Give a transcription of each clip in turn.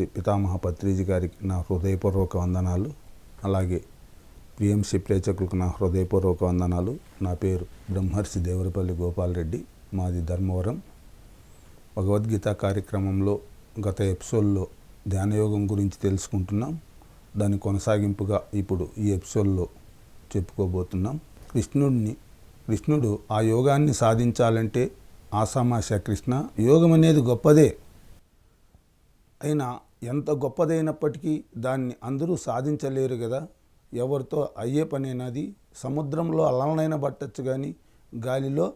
శ్రీ పితామహ పత్రిజీ గారికి నా హృదయపూర్వక వందనాలు. అలాగే పిఎంసి ప్రేక్షకులకు నా హృదయపూర్వక వందనాలు. నా పేరు బ్రహ్మర్షి దేవరపల్లి గోపాలరెడ్డి. మాది ధర్మవరం. భగవద్గీత కార్యక్రమంలో గత ఎపిసోడ్లో ధ్యానయోగం గురించి తెలుసుకుంటున్నాం. దాని కొనసాగింపుగా ఇప్పుడు ఈ ఎపిసోడ్లో చెప్పుకోబోతున్నాం. కృష్ణుడిని కృష్ణుడు ఆ యోగాన్ని సాధించాలంటే ఆసామాష కృష్ణ యోగం అనేది గొప్పదే. అయినా ఎంత గొప్పదైనప్పటికీ దాన్ని అందరూ సాధించలేరు కదా. ఎవరితో అయ్యే పనేనాది? సముద్రంలో అలనైనా పట్టచ్చు కానీ గాలిలో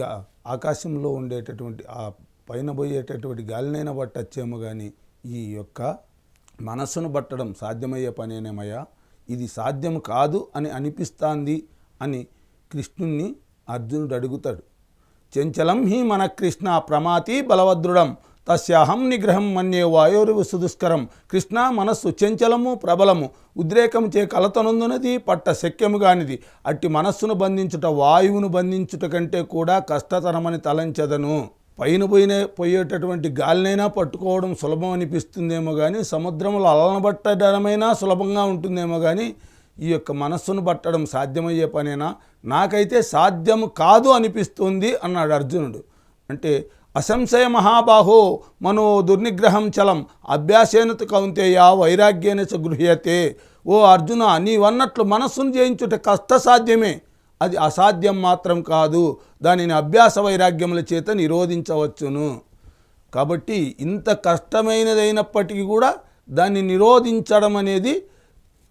గా ఆకాశంలో ఉండేటటువంటి ఆ పైన పోయేటటువంటి గాలినైనా పట్టచ్చేమో కానీ ఈ యొక్క మనస్సును పట్టడం సాధ్యమయ్యే పనేనేమయ్యా? ఇది సాధ్యం కాదు అని అనిపిస్తాంది అని కృష్ణుణ్ణి అర్జునుడు అడుగుతాడు. చెంచలం హి మన కృష్ణ ప్రమాతి బలవద్రుడం. తస్యాహం నిగ్రహం మన్యే వాయోరువు సుదుష్కరం. కృష్ణ మనస్సు చెంచలము ప్రబలము. ఉద్రేకం చే కలతనుందునది పట్ట శక్యము కానిది అట్టి మనస్సును బంధించుట వాయువును బంధించుట కంటే కూడా కష్టతరమని తలంచెదను. పైన పోయిన పోయేటటువంటి గాలినైనా పట్టుకోవడం సులభం అనిపిస్తుందేమో కానీ సముద్రంలో అలన పట్టడమైనా సులభంగా ఉంటుందేమో కానీ ఈ యొక్క మనస్సును పట్టడం సాధ్యమయ్యే పనేనా? నాకైతే సాధ్యము కాదు అనిపిస్తుంది అన్నాడు అర్జునుడు. అంటే అసంశయ మహాబాహో మనో దుర్నిగ్రహం చలం అభ్యాసేనత కౌంతేయ వైరాగ్యేన చ గృహ్యతే. ఓ అర్జున నీవన్నట్లు మనస్సును జయించుట కష్టసాధ్యమే. అది అసాధ్యం మాత్రం కాదు. దానిని అభ్యాస వైరాగ్యముల చేత నిరోధించవచ్చును. కాబట్టి ఇంత కష్టమైనదైనప్పటికీ కూడా దాన్ని నిరోధించడం అనేది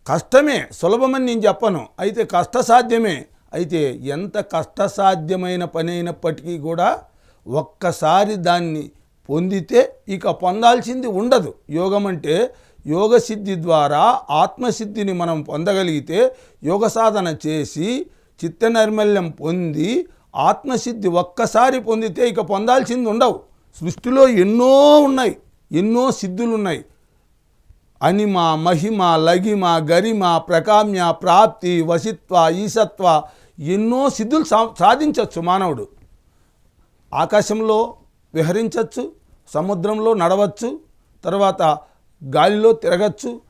కష్టమే సులభమని నేను చెప్పను. అయితే కష్టసాధ్యమే. అయితే ఎంత కష్టసాధ్యమైన పని అయినప్పటికీ కూడా ఒక్కసారి దాన్ని పొందితే ఇక పొందాల్సింది ఉండదు. యోగం అంటే యోగ సిద్ధి ద్వారా ఆత్మసిద్ధిని మనం పొందగలిగితే యోగ సాధన చేసి చిత్త నైర్మల్యం పొంది ఆత్మసిద్ధి ఒక్కసారి పొందితే ఇక పొందాల్సింది ఉండవు. సృష్టిలో ఎన్నో ఉన్నాయి ఎన్నో సిద్ధులున్నాయి. అనిమ మహిమ లగిమ గరిమ ప్రకామ్య ప్రాప్తి వసిత్వ ఈసత్వ ఎన్నో సిద్ధులు సా సాధించవచ్చు మానవుడు. ఆకాశంలో విహరించవచ్చు సముద్రంలో నడవచ్చు తర్వాత గాలిలో తిరగచ్చు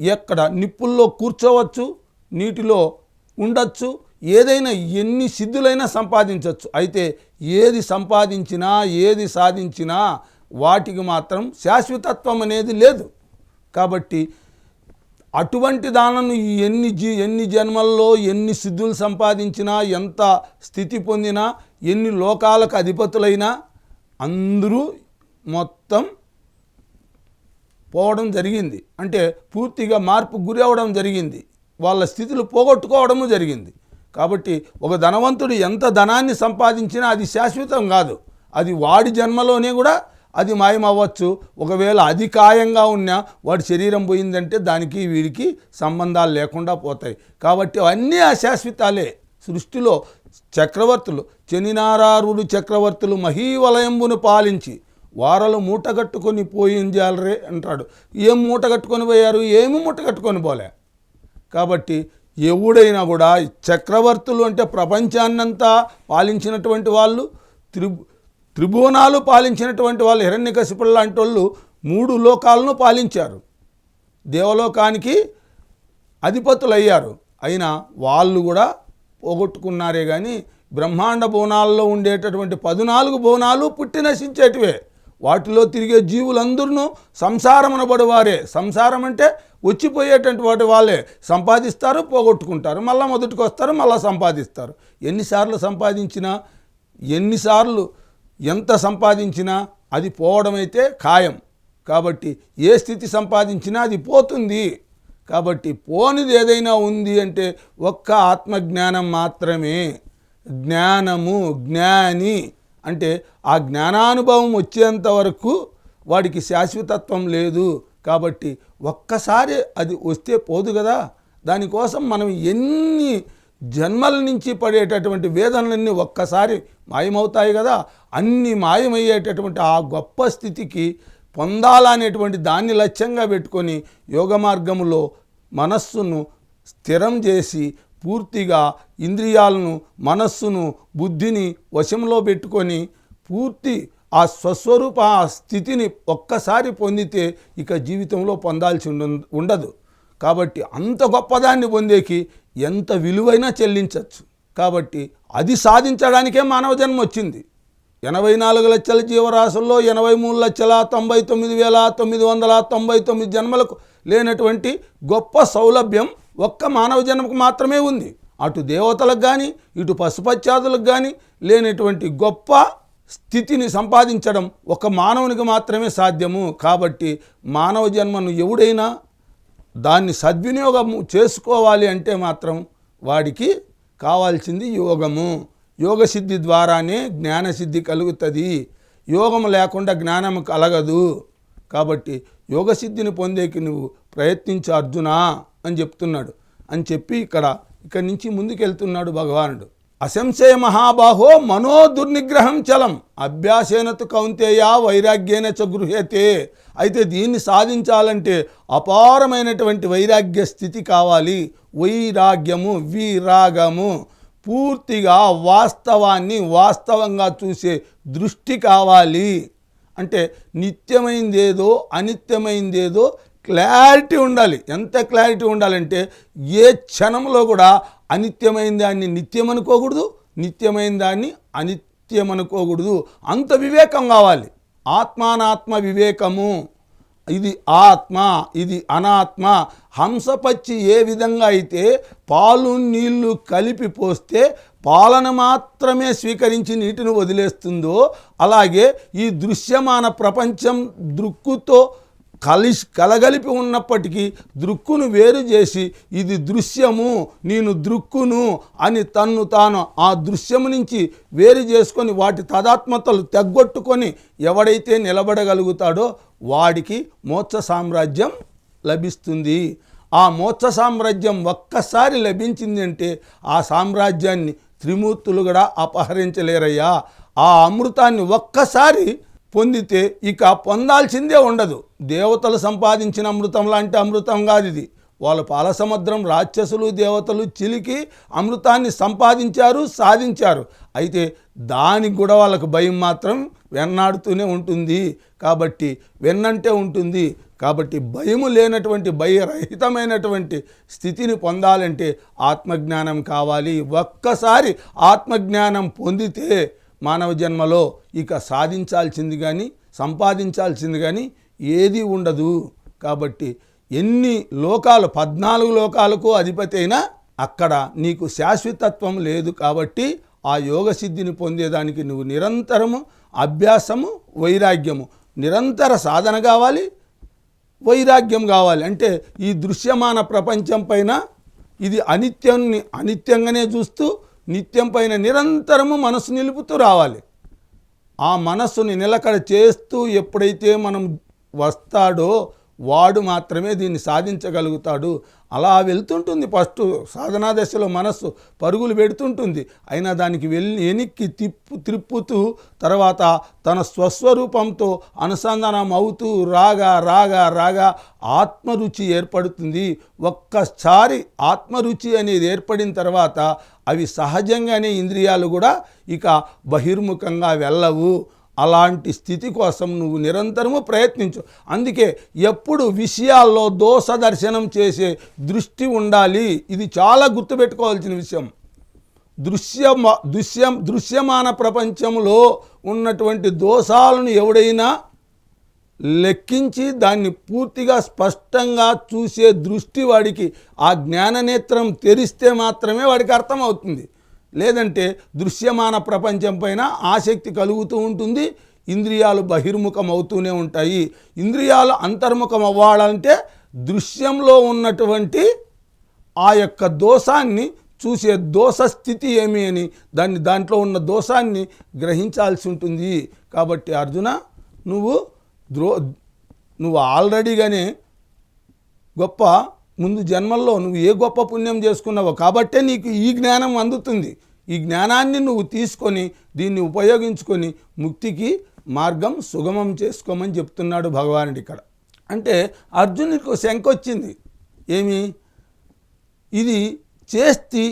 ఎక్కడ నిప్పుల్లో కూర్చోవచ్చు నీటిలో ఉండొచ్చు ఏదైనా ఎన్ని సిద్ధులైనా సంపాదించవచ్చు అయితే ఏది సంపాదించినా ఏది సాధించినా వాటికి మాత్రం శాశ్వతత్వం అనేది లేదు. కాబట్టి అటువంటి దానను ఎన్ని జీ ఎన్ని జన్మల్లో ఎన్ని సిద్ధులు సంపాదించినా ఎంత స్థితి పొందినా ఎన్ని లోకాలకు అధిపతులైనా అందరూ మొత్తం పోవడం జరిగింది. అంటే పూర్తిగా మార్పు గురి అవడం జరిగింది. వాళ్ళ స్థితులు పోగొట్టుకోవడము జరిగింది. కాబట్టి ఒక ధనవంతుడు ఎంత ధనాన్ని సంపాదించినా అది శాశ్వతం కాదు. అది వాడి జన్మలోనే కూడా అది మాయమవ్వచ్చు. ఒకవేళ అధికాయంగా ఉన్నా వాడి శరీరం పోయిందంటే దానికి వీడికి సంబంధాలు లేకుండా పోతాయి. కాబట్టి అన్నీ అశాశ్వతాలే. సృష్టిలో చక్రవర్తులు చెనినారారుడు చక్రవర్తులు మహీవలయంబును పాలించి వారలు మూటగట్టుకొని పోయించాలరే అంటాడు. ఏం మూట కట్టుకొని పోయారు? ఏమి మూట కట్టుకొని పోలే. కాబట్టి ఎవడైనా కూడా చక్రవర్తులు అంటే ప్రపంచాన్నంతా పాలించినటువంటి వాళ్ళు త్రి త్రిభువనాలు పాలించినటువంటి వాళ్ళు హిరణ్యకశిపుల లాంటి వాళ్ళు మూడు లోకాలను పాలించారు. దేవలోకానికి అధిపతులయ్యారు. అయినా వాళ్ళు కూడా పోగొట్టుకున్నారే కానీ బ్రహ్మాండ బోనాల్లో ఉండేటటువంటి పద్నాలుగు బోనాలు పుట్టి నశించేటివే. వాటిలో తిరిగే జీవులందరూ సంసారమునబడి వారే సంసారం అంటే వచ్చిపోయేటువంటి వాటి వాళ్ళే. సంపాదిస్తారు పోగొట్టుకుంటారు. మళ్ళీ మొదటికి వస్తారు మళ్ళీ సంపాదిస్తారు. ఎన్నిసార్లు సంపాదించినా ఎన్నిసార్లు ఎంత సంపాదించినా అది పోవడం అయితే ఖాయం. కాబట్టి ఏ స్థితి సంపాదించినా అది పోతుంది. కాబట్టి పోనిది ఏదైనా ఉంది అంటే ఒక్క ఆత్మజ్ఞానం మాత్రమే. జ్ఞానము జ్ఞాని అంటే ఆ జ్ఞానానుభవం వచ్చేంత వరకు వాడికి శాశ్వతత్వం లేదు. కాబట్టి ఒక్కసారి అది వస్తే పోదు కదా. దానికోసం మనం ఎన్ని జన్మల నుంచి పడేటటువంటి వేదనలన్నీ ఒక్కసారి మాయమవుతాయి కదా. అన్ని మాయమయ్యేటటువంటి ఆ గొప్ప స్థితికి పొందాలనేటువంటి దాన్ని లక్ష్యంగా పెట్టుకొని యోగ మార్గములో మనస్సును స్థిరం చేసి పూర్తిగా ఇంద్రియాలను మనస్సును బుద్ధిని వశంలో పెట్టుకొని పూర్తి ఆ స్వస్వరూప ఆ స్థితిని ఒక్కసారి పొందితే ఇక జీవితంలో పొందాల్సి ఉండ- ఉండదు. కాబట్టి అంత గొప్పదాన్ని పొందేకి ఎంత విలువైనా చెల్లించవచ్చు కాబట్టి అది సాధించడానికే మానవ జన్మ వచ్చింది. ఎనభై నాలుగు లక్షల జీవరాశుల్లో ఎనభై మూడు లక్షల తొంభై తొమ్మిది వేల తొమ్మిది వందల తొంభై తొమ్మిది జన్మలకు లేనటువంటి గొప్ప సౌలభ్యం ఒక్క మానవ జన్మకు మాత్రమే ఉంది. అటు దేవతలకు కానీ ఇటు పశుపత్యాదులకు కానీ లేనటువంటి గొప్ప స్థితిని సంపాదించడం ఒక మానవునికి మాత్రమే సాధ్యము. కాబట్టి మానవ జన్మను ఎవడైనా దాన్ని సద్వినియోగం చేసుకోవాలి అంటే మాత్రం వాడికి కావాల్సింది యోగము. యోగసిద్ధి ద్వారానే జ్ఞానసిద్ధి కలుగుతుంది. యోగము లేకుండా జ్ఞానం కలగదు. కాబట్టి యోగసిద్ధిని పొందేకి నువ్వు ప్రయత్నించు అర్జునా అని చెప్తున్నాడు. అని చెప్పి ఇక్కడ ఇక్కడి నుంచి ముందుకెళ్తున్నాడు భగవానుడు. అసంశయ మహాబాహో మనోదుర్నిగ్రహం చలం. అభ్యాసేనతు కౌంతేయ వైరాగ్యేన చ గృహ్యతే అయితే దీన్ని సాధించాలంటే అపారమైనటువంటి వైరాగ్య స్థితి కావాలి. వైరాగ్యము విరాగము. పూర్తిగా వాస్తవాన్ని వాస్తవంగా చూసే దృష్టి కావాలి. అంటే నిత్యమైందేదో అనిత్యమైందేదో క్లారిటీ ఉండాలి. ఎంత క్లారిటీ ఉండాలంటే ఏ క్షణంలో కూడా అనిత్యమైన దాన్ని నిత్యం అనుకోకూడదు నిత్యమైన దాన్ని అనిత్యం అనుకోకూడదు అంత వివేకం కావాలి. ఆత్మానాత్మ వివేకము. ఇది ఆత్మ ఇది అనాత్మ. హంసపచ్చి ఏ విధంగా అయితే పాలు నీళ్ళు కలిపి పోస్తే పాలను మాత్రమే స్వీకరించి నీటిని వదిలేస్తుందో అలాగే ఈ దృశ్యమాన ప్రపంచం దృక్కుతో కలిసి కలగలిపి ఉన్నప్పటికీ దృక్కును వేరు చేసి ఇది దృశ్యము నేను దృక్కును అని తన్ను తాను ఆ దృశ్యము నుంచి వేరు చేసుకొని వాటి తదాత్మతలు తెగ్గొట్టుకొని ఎవడైతే నిలబడగలుగుతాడో వాడికి మోక్ష సామ్రాజ్యం లభిస్తుంది. ఆ మోక్ష సామ్రాజ్యం ఒక్కసారి లభించిందంటే ఆ సామ్రాజ్యాన్ని త్రిమూర్తులు కూడా అపహరించలేరయ్యా. ఆ అమృతాన్ని ఒక్కసారి పొందితే ఇక పొందాల్సిందే ఉండదు. దేవతలు సంపాదించిన అమృతం లాంటి అమృతం కాదు ఇది. వాళ్ళు పాలసముద్రం రాక్షసులు దేవతలు చిలికి అమృతాన్ని సంపాదించారు సాధించారు. అయితే దానికి కూడా వాళ్ళకు భయం మాత్రం వెన్నాడుతూనే ఉంటుంది. కాబట్టి వెన్నంటే ఉంటుంది. కాబట్టి భయము లేనటువంటి భయరహితమైనటువంటి స్థితిని పొందాలంటే ఆత్మజ్ఞానం కావాలి. ఒక్కసారి ఆత్మజ్ఞానం పొందితే మానవ జన్మలో ఇక సాధించాల్సింది కానీ సంపాదించాల్సింది కానీ ఏది ఉండదు. కాబట్టి ఎన్ని లోకాలు పద్నాలుగు లోకాలకు అధిపతి అయినా అక్కడ నీకు శాశ్వతత్వం లేదు కాబట్టి ఆ యోగ సిద్ధిని పొందేదానికి నువ్వు నిరంతరము అభ్యాసము వైరాగ్యము. నిరంతర సాధన కావాలి వైరాగ్యం కావాలి. అంటే ఈ దృశ్యమాన ప్రపంచం పైన ఇది అనిత్యాన్ని అనిత్యంగానే చూస్తూ నిత్యం పైన నిరంతరము మనసు నిలుపుతూ రావాలి. ఆ మనస్సుని నిలకడ చేస్తూ ఎప్పుడైతే మనం వస్తాడో వాడు మాత్రమే దీన్ని సాధించగలుగుతాడు. అలా వెళ్తుంటుంది ఫస్ట్ సాధనా దశలో మనస్సు పరుగులు పెడుతుంటుంది. అయినా దానికి వెళ్ళి వెనక్కి తిప్పు త్రిప్పుతూ తర్వాత తన స్వస్వరూపంతో అనుసంధానం అవుతూ రాగా రాగా రాగా ఆత్మరుచి ఏర్పడుతుంది. ఒక్కసారి ఆత్మరుచి అనేది ఏర్పడిన తర్వాత అవి సహజంగానే ఇంద్రియాలు కూడా ఇక బహిర్ముఖంగా వెళ్ళవు. అలాంటి స్థితి కోసం నువ్వు నిరంతరము ప్రయత్నించు. అందుకే ఎప్పుడు విషయాల్లో దోష దర్శనం చేసే దృష్టి ఉండాలి. ఇది చాలా గుర్తుపెట్టుకోవాల్సిన విషయం. దృశ్యమ దృశ్యం దృశ్యమాన ప్రపంచంలో ఉన్నటువంటి దోషాలను ఎవడైనా లెక్కించి దాన్ని పూర్తిగా స్పష్టంగా చూసే దృష్టి వాడికి ఆ జ్ఞాననేత్రం తెరిస్తే మాత్రమే వాడికి అర్థమవుతుంది. లేదంటే దృశ్యమాన ప్రపంచం పైన ఆసక్తి కలుగుతూ ఉంటుంది ఇంద్రియాలు బహిర్ముఖం అవుతూనే ఉంటాయి. ఇంద్రియాలు అంతర్ముఖం అవ్వాలంటే దృశ్యంలో ఉన్నటువంటి ఆ యొక్క దోషాన్ని చూసే దోష స్థితి ఏమి అని దాన్ని దాంట్లో ఉన్న దోషాన్ని గ్రహించాల్సి ఉంటుంది. కాబట్టి అర్జున నువ్వు ద్రో నువ్వు ఆల్రెడీగానే గొప్ప ముందు జన్మల్లో నువ్వు ఏ గొప్ప పుణ్యం చేసుకున్నావో కాబట్టే నీకు ఈ జ్ఞానం అందుతుంది. ఈ జ్ఞానాన్ని నువ్వు తీసుకొని దీన్ని ఉపయోగించుకొని ముక్తికి మార్గం సుగమం చేసుకోమని చెప్తున్నాడు భగవానుడు ఇక్కడ. అంటే అర్జునుడికి శంక వచ్చింది ఏమి? ఇది చేస్తే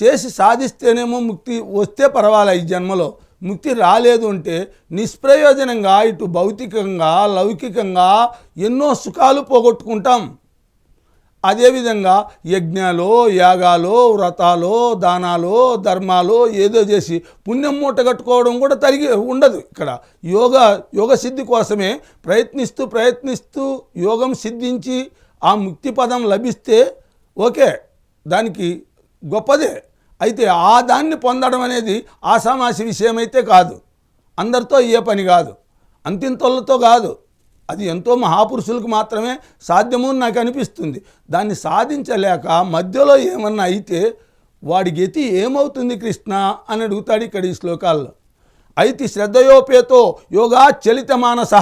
చేసి సాధిస్తేనేమో ముక్తి వస్తే పర్వాలే ఈ జన్మలో. ముక్తి రాలేదు అంటే నిష్ప్రయోజనంగా ఇటు భౌతికంగా లౌకికంగా ఎన్నో సుఖాలు పోగొట్టుకుంటాం. అదేవిధంగా యజ్ఞాలో యాగాలో వ్రతాలో దానాలో ధర్మాలో ఏదో చేసి పుణ్యం మూట కట్టుకోవడం కూడా తరిగి ఉండదు ఇక్కడ. యోగ యోగ సిద్ధి కోసమే ప్రయత్నిస్తూ ప్రయత్నిస్తూ యోగం సిద్ధించి ఆ ముక్తి పదం లభిస్తే ఓకే దానికి గొప్పదే. అయితే ఆ దాన్ని పొందడం అనేది ఆసామాసి విషయమైతే కాదు. అందరితో ఏ పని కాదు. అంతింతలతో కాదు. అది ఎంతో మహాపురుషులకు మాత్రమే సాధ్యము అని నాకు అనిపిస్తుంది. దాన్ని సాధించలేక మధ్యలో ఏమన్నా అయితే వాడి గతి ఏమవుతుంది కృష్ణ అని అడుగుతాడు ఇక్కడ ఈ శ్లోకాల్లో. అయితే శ్రద్ధయోపేతో యోగా చలిత మానస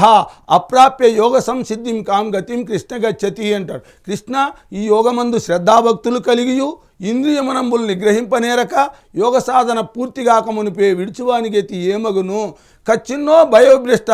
అప్రాప్య యోగ సంసిద్ధిం కాం గతిం కృష్ణ గచ్చతి అంటాడు. కృష్ణ ఈ యోగమందు శ్రద్ధాభక్తులు కలిగియు ఇంద్రియమనంబులు నిగ్రహింపనేరక యోగ సాధన పూర్తిగాక మునిపే విడుచువాని గతి ఏమగును? కచ్చిన్నో భయోభ్రష్ట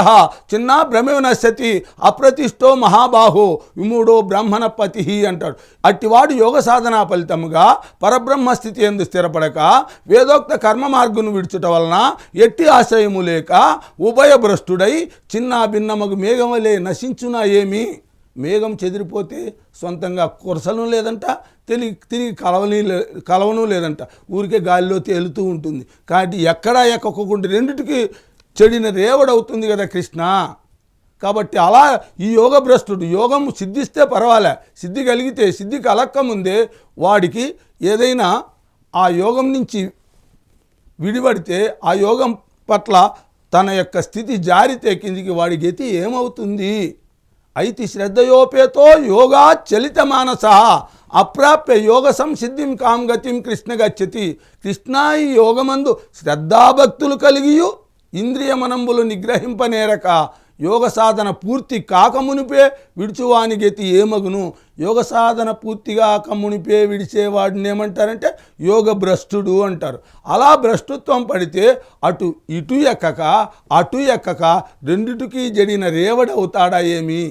చిన్న భ్రమే నశ్యతి అప్రతిష్టో మహాబాహో విముడో బ్రాహ్మణ పతి అంటాడు. అట్టివాడు యోగ సాధన ఫలితముగా పరబ్రహ్మ స్థితి ఎందు స్థిరపడక వేదోక్త కర్మ మార్గును విడుచుట వలన ఎట్టి ఆశ్రయము లేక ఉభయభ్రష్టుడై చిన్న భిన్నమగు మేఘములే నశించునా ఏమి? మేఘం చెదిరిపోతే సొంతంగా కురసలు లేదంట తిరిగి తిరిగి కలవని లే- కలవను లేదంట. ఊరికే గాలిలో తేలుతూ ఉంటుంది. కాబట్టి ఎక్కడా ఎక్కకుండా రెండిటికి చెడిన రేవడవుతుంది కదా కృష్ణ. కాబట్టి అలా ఈ యోగ భ్రష్టుడు యోగం సిద్ధిస్తే పర్వాలే సిద్ధి కలిగితే సిద్ధి కలక్కముందే వాడికి ఏదైనా ఆ యోగం నుంచి విడిపడితే ఆ యోగం పట్ల తన యొక్క స్థితి జారితే కిందికి వాడి గతి ఏమవుతుంది? అయితే శ్రద్ధయోపేతో యోగా చలిత మానస అప్రాప్య యోగ సంసిద్ధిం కాం గతిం కృష్ణ గచ్చతి. కృష్ణ ఈ యోగమందు శ్రద్ధాభక్తులు కలిగియు ఇంద్రియమనంబులు నిగ్రహింపనేరక యోగ సాధన పూర్తి కాకమునిపే విడుచువాని గతి ఏమగును? యోగ సాధన పూర్తిగా కమ్మునిపే విడిచేవాడిని ఏమంటారంటే యోగ భ్రష్టుడు అంటారు. అలా భ్రష్టుత్వం పడితే అటు ఇటు ఎక్కక అటు ఎక్కక రెండిటికి జడిన రేవడవుతాడా ఏమి?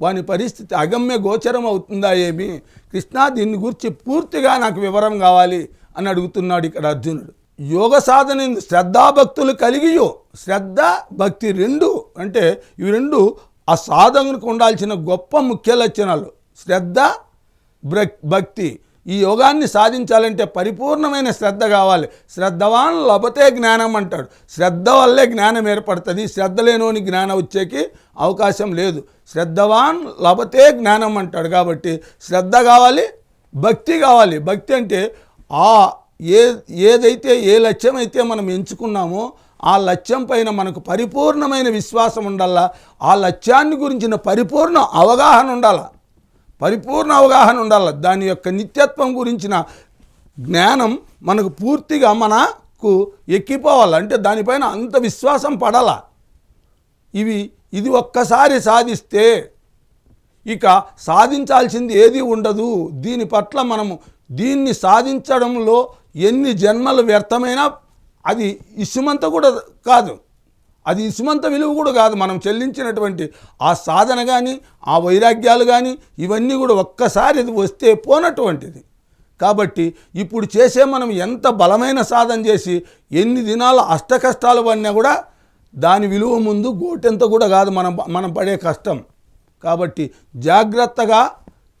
వాని పరిస్థితి అగమ్య గోచరం అవుతుందా ఏమి? కృష్ణ దీన్ని గురించి పూర్తిగా నాకు వివరం కావాలి అని అడుగుతున్నాడు ఇక్కడ అర్జునుడు. యోగ సాధన శ్రద్ధాభక్తులు కలిగియో శ్రద్ధ భక్తి రెండు అంటే ఇవి రెండు ఆ సాధనకు ఉండాల్సిన గొప్ప ముఖ్య లక్షణాలు. శ్రద్ధ భక్తి ఈ యోగాన్ని సాధించాలంటే పరిపూర్ణమైన శ్రద్ధ కావాలి. శ్రద్ధవాన్ లభతే జ్ఞానం అంటాడు. శ్రద్ధ వల్లే జ్ఞానం ఏర్పడుతుంది. శ్రద్ధ లేనోని జ్ఞానం వచ్చేకి అవకాశం లేదు. శ్రద్ధవాన్ లభతే జ్ఞానం అంటాడు కాబట్టి శ్రద్ధ కావాలి భక్తి కావాలి. భక్తి అంటే ఆ ఏ ఏదైతే ఏ లక్ష్యం అయితే మనం ఎంచుకున్నామో ఆ లక్ష్యం పైన మనకు పరిపూర్ణమైన విశ్వాసం ఉండాలా? ఆ లక్ష్యాన్ని గురించిన పరిపూర్ణ అవగాహన ఉండాల? పరిపూర్ణ అవగాహన ఉండాలి? దాని యొక్క నిత్యత్వం గురించిన జ్ఞానం మనకు పూర్తిగా మనకు ఎక్కిపోవాలి? అంటే దానిపైన అంత విశ్వాసం పడాల? ఇవి ఇది ఒక్కసారి సాధిస్తే ఇక సాధించాల్సింది ఏది ఉండదు. దీని పట్ల మనము దీన్ని సాధించడంలో ఎన్ని జన్మలు వ్యర్థమైనా అది ఇసుమంత కూడా కాదు. అది ఇసుమంత విలువ కూడా కాదు. మనం చెల్లించినటువంటి ఆ సాధన కానీ ఆ వైరాగ్యాలు కానీ ఇవన్నీ కూడా ఒక్కసారి ఇది వస్తే పోనటువంటిది. కాబట్టి ఇప్పుడు చేసే మనం ఎంత బలమైన సాధన చేసి ఎన్ని దినాలు అష్ట కష్టాలు పడినా కూడా దాని విలువ ముందు గోటెంత కూడా కాదు. మనం మనం పడే కష్టం. కాబట్టి జాగ్రత్తగా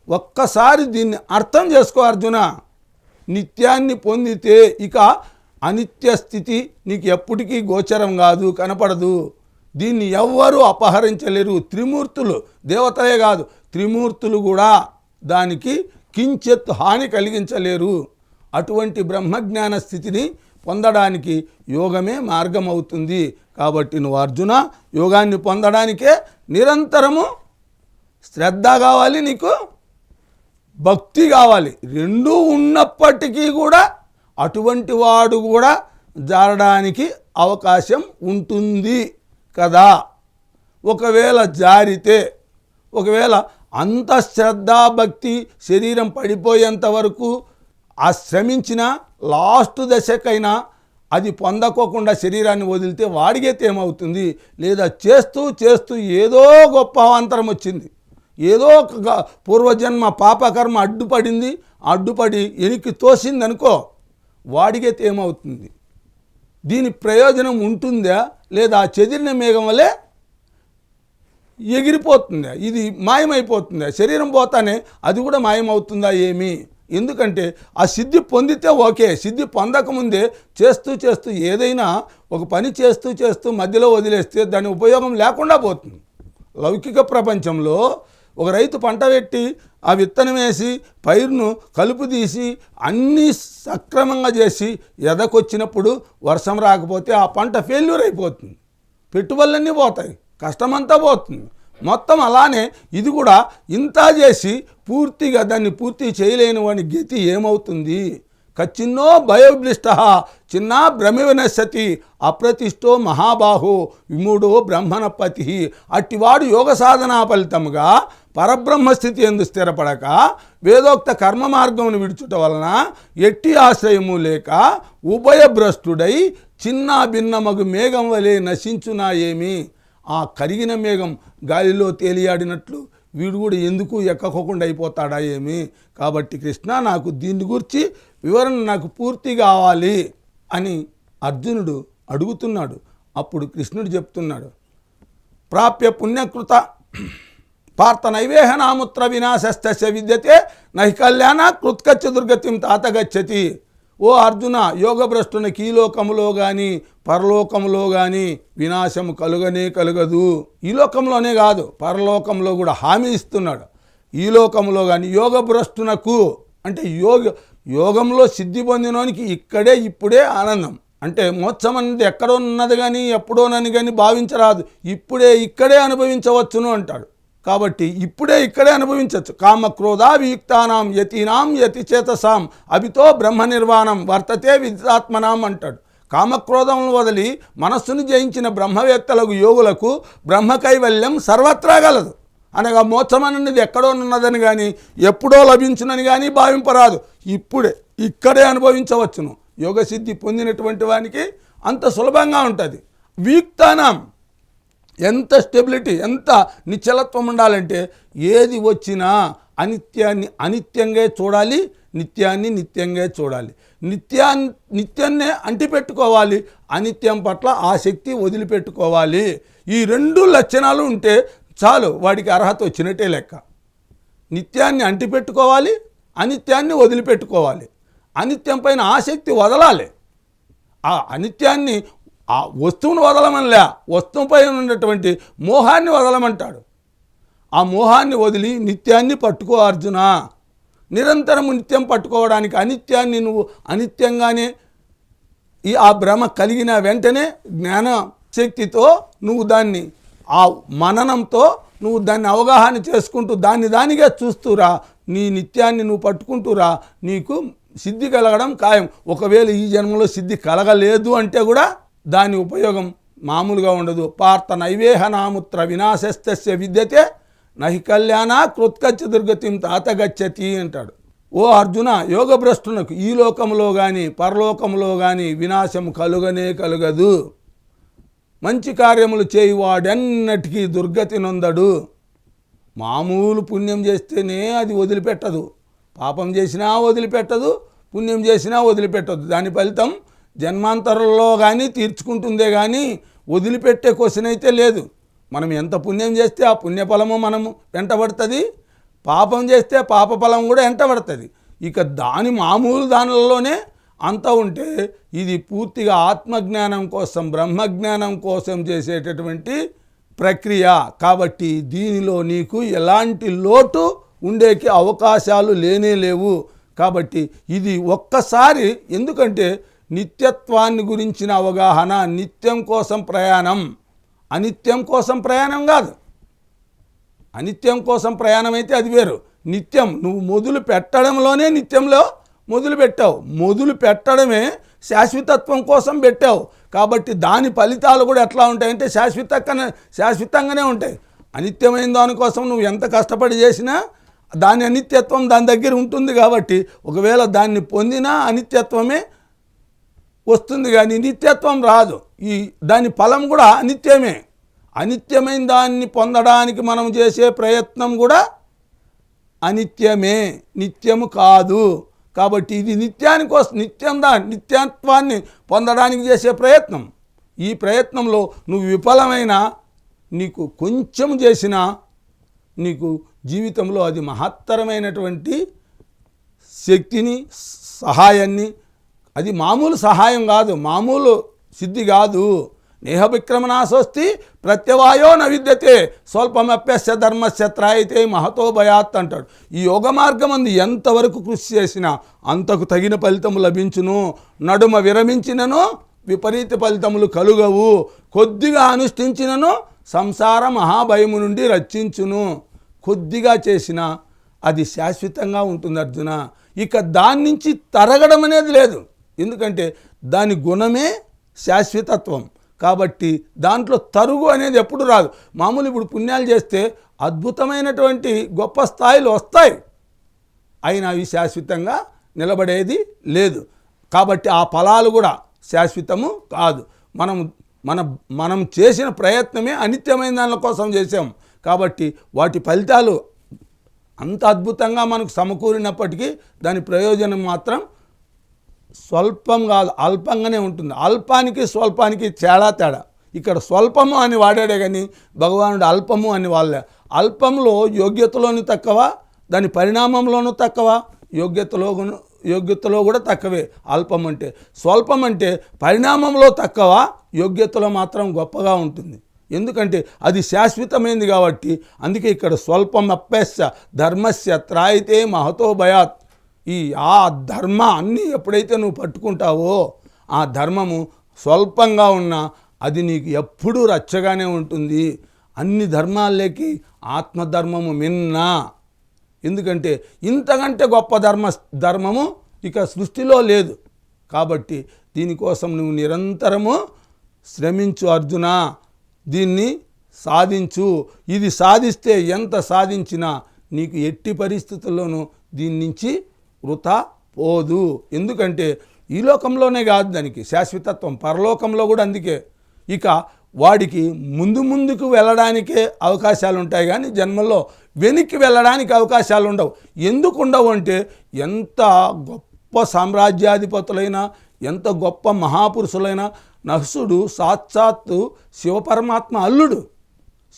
ఒక్కసారి దీన్ని అర్థం చేసుకో అర్జున. నిత్యాన్ని పొందితే ఇక అనిత్య స్థితి నీకు ఎప్పటికీ గోచరం కాదు కనపడదు. దీన్ని ఎవ్వరూ అపహరించలేరు. త్రిమూర్తులు దేవతలే కాదు త్రిమూర్తులు కూడా దానికి కించెత్ హాని కలిగించలేరు. అటువంటి బ్రహ్మజ్ఞాన స్థితిని పొందడానికి యోగమే మార్గం అవుతుంది కాబట్టి నువ్వు అర్జున యోగాన్ని పొందడానికే నిరంతరము శ్రద్ధ కావాలి నీకు. భక్తి కావాలి. రెండూ ఉన్నప్పటికీ కూడా అటువంటి వాడు కూడా జారడానికి అవకాశం ఉంటుంది కదా. ఒకవేళ జారితే ఒకవేళ అంత శ్రద్ధాభక్తి శరీరం పడిపోయేంత వరకు ఆ శ్రమించిన లాస్ట్ దశకైనా అది పొందకోకుండా శరీరాన్ని వదిలితే వాడిగైతే ఏమవుతుంది? లేదా చేస్తూ చేస్తూ ఏదో గొప్ప అవాంతరం వచ్చింది. ఏదో ఒక పూర్వజన్మ పాపకర్మ అడ్డుపడింది అడ్డుపడి ఎనికి తోసింది అనుకో ఏమవుతుంది దీని ప్రయోజనం ఉంటుందా లేదా ఆ చెదిరిన మేఘం వల్లే ఎగిరిపోతుందా? ఇది మాయమైపోతుందా? శరీరం పోతానే అది కూడా మాయమవుతుందా ఏమి? ఎందుకంటే ఆ సిద్ధి పొందితే ఓకే సిద్ధి పొందకముందే చేస్తూ చేస్తూ ఏదైనా ఒక పని చేస్తూ చేస్తూ మధ్యలో వదిలేస్తే దాని ఉపయోగం లేకుండా పోతుంది. లౌకిక ప్రపంచంలో ఒక రైతు పంట పెట్టి ఆ విత్తనం వేసి పైరును కలుపు తీసి అన్నీ సక్రమంగా చేసి ఎదకొచ్చినప్పుడు వర్షం రాకపోతే ఆ పంట ఫెయిల్యూర్ అయిపోతుంది. పెట్టుబడులన్నీ పోతాయి. కష్టమంతా పోతుంది. మొత్తం అలానే ఇది కూడా ఇంత చేసి పూర్తిగా దాన్ని పూర్తి చేయలేని వాడి గతి ఏమవుతుంది? కచ్చిన్నో భయోబ్లిష్ట చిన్న భ్రమివనశతి అప్రతిష్టో మహాబాహో విముడో బ్రహ్మణపతి. అట్టివాడు యోగ సాధనా ఫలితముగా పరబ్రహ్మస్థితి ఎందు స్థిరపడక వేదోక్త కర్మ మార్గమును విడుచుట వలన ఎట్టి ఆశ్రయము లేక ఉభయభ్రష్టుడై చిన్న భిన్నమగు మేఘం వలె నశించునా ఏమి? ఆ కరిగిన మేఘం గాలిలో తేలియాడినట్లు వీడు కూడా ఎందుకు ఎక్కకోకుండా అయిపోతాడా ఏమి? కాబట్టి కృష్ణ నాకు దీని గురించి వివరణ నాకు పూర్తి కావాలి అని అర్జునుడు అడుగుతున్నాడు. అప్పుడు కృష్ణుడు చెప్తున్నాడు ప్రాప్య పుణ్యకృత పార్థ నైవేహనాముత్ర వినాశస్య విద్యతే నహి కళ్యాణ కృత్కచ్చ దుర్గతిం తాత గచ్చతి. ఓ అర్జున యోగభ్రష్టునికి ఈ లోకములో కానీ పరలోకములో కానీ వినాశము కలుగనే కలుగదు. ఈ లోకంలోనే కాదు పరలోకంలో కూడా హామీ ఇస్తున్నాడు. ఈ లోకంలో కానీ యోగభ్రష్టునకు అంటే యోగ యోగంలో సిద్ధి పొందినోనికి ఇక్కడే ఇప్పుడే ఆనందం. అంటే మోత్సం అనేది ఎక్కడో ఉన్నది కానీ ఎప్పుడోనని కానీ భావించరాదు. ఇప్పుడే ఇక్కడే అనుభవించవచ్చును అంటాడు. కాబట్టి ఇప్పుడే ఇక్కడే అనుభవించవచ్చు కామక్రోధావియుక్తానాం యతీనాం యతి చేతసాం అభితో బ్రహ్మ నిర్వాణం వర్తతే విద్యాత్మనాం అంటాడు. కామక్రోధములను వదిలి మనస్సును జయించిన బ్రహ్మవేత్తలకు యోగులకు బ్రహ్మ కైవల్యం సర్వత్రా గలదు. అనగా మోక్షం అనేది ఎక్కడో ఉన్నదని కానీ ఎప్పుడో లభించునని కానీ భావింపరాదు. ఇప్పుడే ఇక్కడే అనుభవించవచ్చును. యోగసిద్ధి పొందినటువంటి వానికి అంత సులభంగా ఉంటుంది. వీక్తానం ఎంత స్టెబిలిటీ ఎంత నిశ్చలత్వం ఉండాలంటే ఏది వచ్చినా అనిత్యాన్ని అనిత్యంగా చూడాలి నిత్యాన్ని నిత్యంగా చూడాలి. నిత్యా నిత్యాన్నే అంటిపెట్టుకోవాలి అనిత్యం పట్ల ఆసక్తి వదిలిపెట్టుకోవాలి. ఈ రెండు లక్షణాలు ఉంటే చాలు వాడికి అర్హత వచ్చినట్టే లెక్క. నిత్యాన్ని అంటిపెట్టుకోవాలి అనిత్యాన్ని వదిలిపెట్టుకోవాలి. అనిత్యం పైన ఆసక్తి వదలాలి. ఆ అనిత్యాన్ని ఆ వస్తువును వదలమనిలే. వస్తువు పైన ఉన్నటువంటి మోహాన్ని వదలమంటాడు. ఆ మోహాన్ని వదిలి నిత్యాన్ని పట్టుకో అర్జున. నిరంతరం నిత్యం పట్టుకోవడానికి అనిత్యాన్ని నువ్వు అనిత్యంగానే ఈ ఆ భ్రమ కలిగిన వెంటనే జ్ఞాన శక్తితో నువ్వు దాన్ని ఆ మననంతో నువ్వు దాన్ని అవగాహన చేసుకుంటూ దాన్ని దానిగా చూస్తూరా. నీ నిత్యాన్ని నువ్వు పట్టుకుంటూరా. నీకు సిద్ధి కలగడం ఖాయం. ఒకవేళ ఈ జన్మలో సిద్ధి కలగలేదు అంటే కూడా దాని ఉపయోగం మామూలుగా ఉండదు. పార్థ నైవేహనాముత్ర వినాశస్తస్య విద్యతే నహి కళ్యాణ కృత్కచ్చ దుర్గతిం తాత గచ్చతి అంటాడు. ఓ అర్జున యోగభ్రష్టునకు ఈ లోకంలో కానీ పరలోకంలో కానీ వినాశం కలుగనే కలుగదు. మంచి కార్యములు చేయువాడెన్నటికీ దుర్గతి నొందడు. మామూలు పుణ్యం చేస్తేనే అది వదిలిపెట్టదు. పాపం చేసినా వదిలిపెట్టదు పుణ్యం చేసినా వదిలిపెట్టదు. దాని ఫలితం జన్మాంతరంలో కానీ తీర్చుకుంటుందే కానీ వదిలిపెట్టే క్వశ్చన్ అయితే లేదు. మనం ఎంత పుణ్యం చేస్తే ఆ పుణ్యఫలము మనము వెంటబడుతుంది. పాపం చేస్తే పాప ఫలం కూడా వెంటబడుతుంది. ఇక దాని మామూలు దానిలోనే అంతా ఉంటే ఇది పూర్తిగా ఆత్మజ్ఞానం కోసం బ్రహ్మజ్ఞానం కోసం చేసేటటువంటి ప్రక్రియ. కాబట్టి దీనిలో నీకు ఎలాంటి లోటు ఉండేకి అవకాశాలు లేనే లేవు. కాబట్టి ఇది ఒక్కసారి ఎందుకంటే నిత్యత్వాన్ని గురించిన అవగాహన నిత్యం కోసం ప్రయాణం. అనిత్యం కోసం ప్రయాణం కాదు. అనిత్యం కోసం ప్రయాణం అయితే అది వేరు. నిత్యం నువ్వు మొదలు పెట్టడంలోనే నిత్యంలో మొదలు పెట్టావు. మొదలు పెట్టడమే శాశ్వతత్వం కోసం పెట్టావు. కాబట్టి దాని ఫలితాలు కూడా ఎట్లా ఉంటాయంటే శాశ్వత శాశ్వతంగానే ఉంటాయి. అనిత్యమైన దానికోసం నువ్వు ఎంత కష్టపడి చేసినా దాని అనిత్యత్వం దాని దగ్గర ఉంటుంది కాబట్టి ఒకవేళ దాన్ని పొందినా అనిత్యత్వమే వస్తుంది కానీ నిత్యత్వం రాదు. ఈ దాని ఫలం కూడా అనిత్యమే. అనిత్యమైన దాన్ని పొందడానికి మనం చేసే ప్రయత్నం కూడా అనిత్యమే. నిత్యము కాదు. కాబట్టి ఇది నిత్యానికి వస్తుంది నిత్యం దా నిత్యత్వాన్ని పొందడానికి చేసే ప్రయత్నం. ఈ ప్రయత్నంలో నువ్వు విఫలమైన నీకు కొంచెం చేసినా నీకు జీవితంలో అది మహత్తరమైనటువంటి శక్తిని సహాయాన్ని అది మామూలు సహాయం కాదు మామూలు సిద్ధి కాదు. నేహవిక్రమణాసోస్తి ప్రత్యవాయో న విద్యతే స్వల్పమప్యస్య ధర్మస్య త్రాయితే మహతో భయాత్ అంటాడు. ఈ యోగ మార్గం అందు ఎంతవరకు కృషి చేసినా అంతకు తగిన ఫలితము లభించును. నడుమ విరమించినను విపరీత ఫలితములు కలుగవు. కొద్దిగా అనుష్ఠించినను సంసార మహాభయము నుండి రక్షించును. కొద్దిగా చేసిన అది శాశ్వతంగా ఉంటుంది అర్జున. ఇక దాని నుంచి తరగడం అనేది లేదు. ఎందుకంటే దాని గుణమే శాశ్వతత్వం. కాబట్టి దాంట్లో తరుగు అనేది ఎప్పుడు రాదు. మామూలు ఇప్పుడు పుణ్యాలు చేస్తే అద్భుతమైనటువంటి గొప్ప స్థాయిలు వస్తాయి. అయినా అవి శాశ్వతంగా నిలబడేది లేదు. కాబట్టి ఆ ఫలాలు కూడా శాశ్వతము కాదు. మనం మన మనం చేసిన ప్రయత్నమే అనిత్యమైన దాని కోసం చేసాం కాబట్టి వాటి ఫలితాలు అంత అద్భుతంగా మనకు సమకూరినప్పటికీ దాని ప్రయోజనం మాత్రం స్వల్పం కాదు అల్పంగానే ఉంటుంది. అల్పానికి స్వల్పానికి తేడా తేడా. ఇక్కడ స్వల్పము అని వాడాడే కానీ భగవానుడు అల్పము అని వాళ్ళే అల్పంలో యోగ్యతలోని తక్కువ దాని పరిణామంలోనూ తక్కువ యోగ్యతలో యోగ్యతలో కూడా తక్కువే అల్పం అంటే స్వల్పం అంటే పరిణామంలో తక్కువ యోగ్యతలో మాత్రం గొప్పగా ఉంటుంది. ఎందుకంటే అది శాశ్వతమైంది కాబట్టి అందుకే ఇక్కడ స్వల్పం అప్పస్య ధర్మస్య త్రాయితే మహతో భయాత్. ఈ ఆ ధర్మ అన్నీ ఎప్పుడైతే నువ్వు పట్టుకుంటావో ఆ ధర్మము స్వల్పంగా ఉన్నా అది నీకు ఎప్పుడూ రచ్చగానే ఉంటుంది. అన్ని ధర్మాల్లోకి ఆత్మధర్మము మిన్నా. ఎందుకంటే ఇంతకంటే గొప్ప ధర్మ ధర్మము ఇక సృష్టిలో లేదు. కాబట్టి దీనికోసం నువ్వు నిరంతరము శ్రమించు అర్జున. దీన్ని సాధించు. ఇది సాధిస్తే ఎంత సాధించినా నీకు ఎట్టి పరిస్థితుల్లోనూ దీని నుంచి వృథా పోదు. ఎందుకంటే ఈ లోకంలోనే కాదు దానికి శాశ్వతత్వం. పరలోకంలో కూడా అందుకే. ఇక వాడికి ముందు ముందుకు వెళ్ళడానికే అవకాశాలు ఉంటాయి కానీ జన్మలో వెనక్కి వెళ్ళడానికి అవకాశాలు ఉండవు. ఎందుకు ఉండవు అంటే ఎంత గొప్ప సామ్రాజ్యాధిపతులైనా ఎంత గొప్ప మహాపురుషులైనా నహసుడు సాక్షాత్తు శివపరమాత్మ అల్లుడు.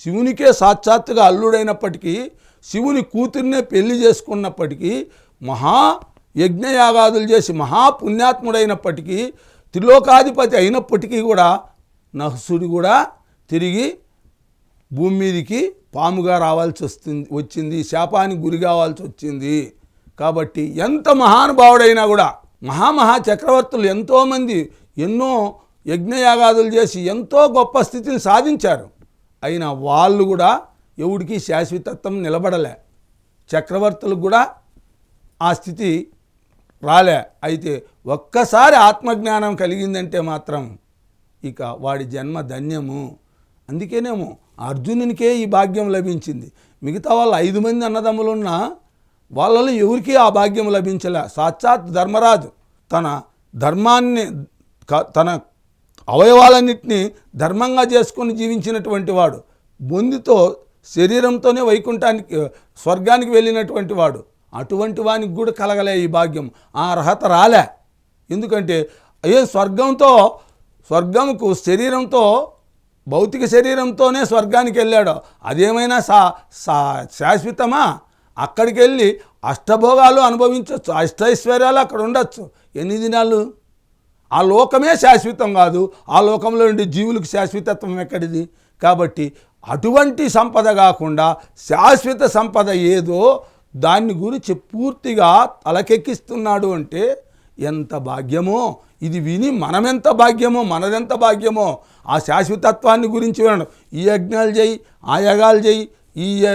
శివునికే సాక్షాత్తుగా అల్లుడైనప్పటికీ శివుని కూతుర్నే పెళ్ళి చేసుకున్నప్పటికీ మహా యజ్ఞయాగాదులు చేసి మహాపుణ్యాత్ముడైనప్పటికీ త్రిలోకాధిపతి అయినప్పటికీ కూడా నహసుడు కూడా తిరిగి భూమి మీదికి పాముగా రావాల్సి వస్తుంది వచ్చింది శాపానికి గురి కావాల్సి వచ్చింది. కాబట్టి ఎంత మహానుభావుడైనా కూడా మహామహా చక్రవర్తులు ఎంతోమంది ఎన్నో యజ్ఞయాగాదులు చేసి ఎంతో గొప్ప స్థితిని సాధించారు. అయినా వాళ్ళు కూడా ఎవడికి శాశ్వతత్వం నిలబడలే. చక్రవర్తులకు కూడా ఆ స్థితి రాలే. అయితే ఒక్కసారి ఆత్మజ్ఞానం కలిగిందంటే మాత్రం ఇక వాడి జన్మ ధన్యము. అందుకేనేమో అర్జునునికే ఈ భాగ్యం లభించింది. మిగతా వాళ్ళు ఐదు మంది అన్నదమ్ములున్నా వాళ్ళలో ఎవరికీ ఆ భాగ్యం లభించలే. సాక్షాత్ ధర్మరాజు తన ధర్మాన్ని తన అవయవాలన్నింటినీ ధర్మంగా చేసుకొని జీవించినటువంటి వాడు. బొందితో శరీరంతోనే వైకుంఠానికి స్వర్గానికి వెళ్ళినటువంటి వాడు. అటువంటి వానికి కూడా కలగలే ఈ భాగ్యం. ఆ అర్హత రాలే. ఎందుకంటే ఏ స్వర్గంతో స్వర్గంకు శరీరంతో భౌతిక శరీరంతోనే స్వర్గానికి వెళ్ళాడు. అదేమైనా సా సా శాశ్వతమా? అక్కడికి వెళ్ళి అష్టభోగాలు అనుభవించవచ్చు అష్టైశ్వర్యాలు అక్కడ ఉండొచ్చు. ఎన్ని దినాలు? ఆ లోకమే శాశ్వతం కాదు. ఆ లోకంలో ఉండే జీవులకు శాశ్వతత్వం ఎక్కడిది? కాబట్టి అటువంటి సంపద కాకుండా శాశ్వత సంపద ఏదో దాన్ని గురించి పూర్తిగా తలకెక్కిస్తున్నాడు అంటే ఎంత భాగ్యమో? ఇది విని మనమెంత భాగ్యమో? మనదెంత భాగ్యమో? ఆ శాశ్వతత్వాన్ని గురించి వినడం. ఈ యజ్ఞాలు చేయి ఆ యగాలు చేయి ఈ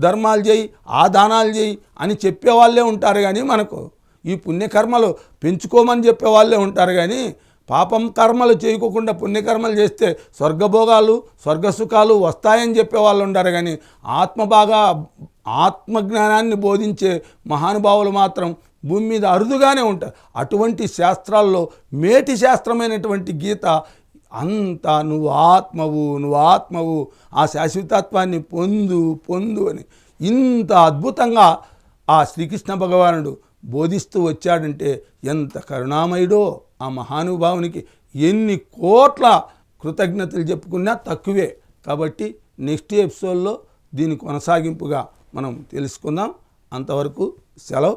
ధర్మాలు చేయి ఆ దానాలు చేయి అని చెప్పేవాళ్ళే ఉంటారు కానీ మనకు. ఈ పుణ్యకర్మలు పెంచుకోమని చెప్పేవాళ్ళే ఉంటారు కానీ పాపం కర్మలు చేయకోకుండా పుణ్యకర్మలు చేస్తే స్వర్గభోగాలు స్వర్గసుఖాలు వస్తాయని చెప్పేవాళ్ళు ఉండరు కానీ ఆత్మ బాగా ఆత్మజ్ఞానాన్ని బోధించే మహానుభావులు మాత్రం భూమి మీద అరుదుగానే ఉంటారు. అటువంటి శాస్త్రాల్లో మేటి శాస్త్రమైనటువంటి గీత అంతా నువ్వు ఆత్మవు నువ్వు ఆత్మవు ఆ శాశ్వతత్వాన్ని పొందు పొందు అని. ఇంత అద్భుతంగా ఆ శ్రీకృష్ణ భగవానుడు బోధిస్తూ వచ్చాడంటే ఎంత కరుణామయుడో! ఆ మహానుభావునికి ఎన్ని కోట్ల కృతజ్ఞతలు చెప్పుకున్నా తక్కువే. కాబట్టి నెక్స్ట్ ఎపిసోడ్లో దీని కొనసాగింపుగా మనం తెలుసుకుందాం. అంతవరకు సెలవు.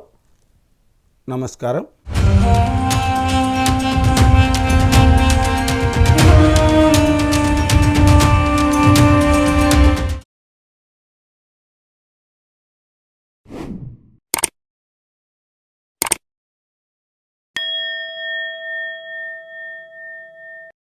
నమస్కారం.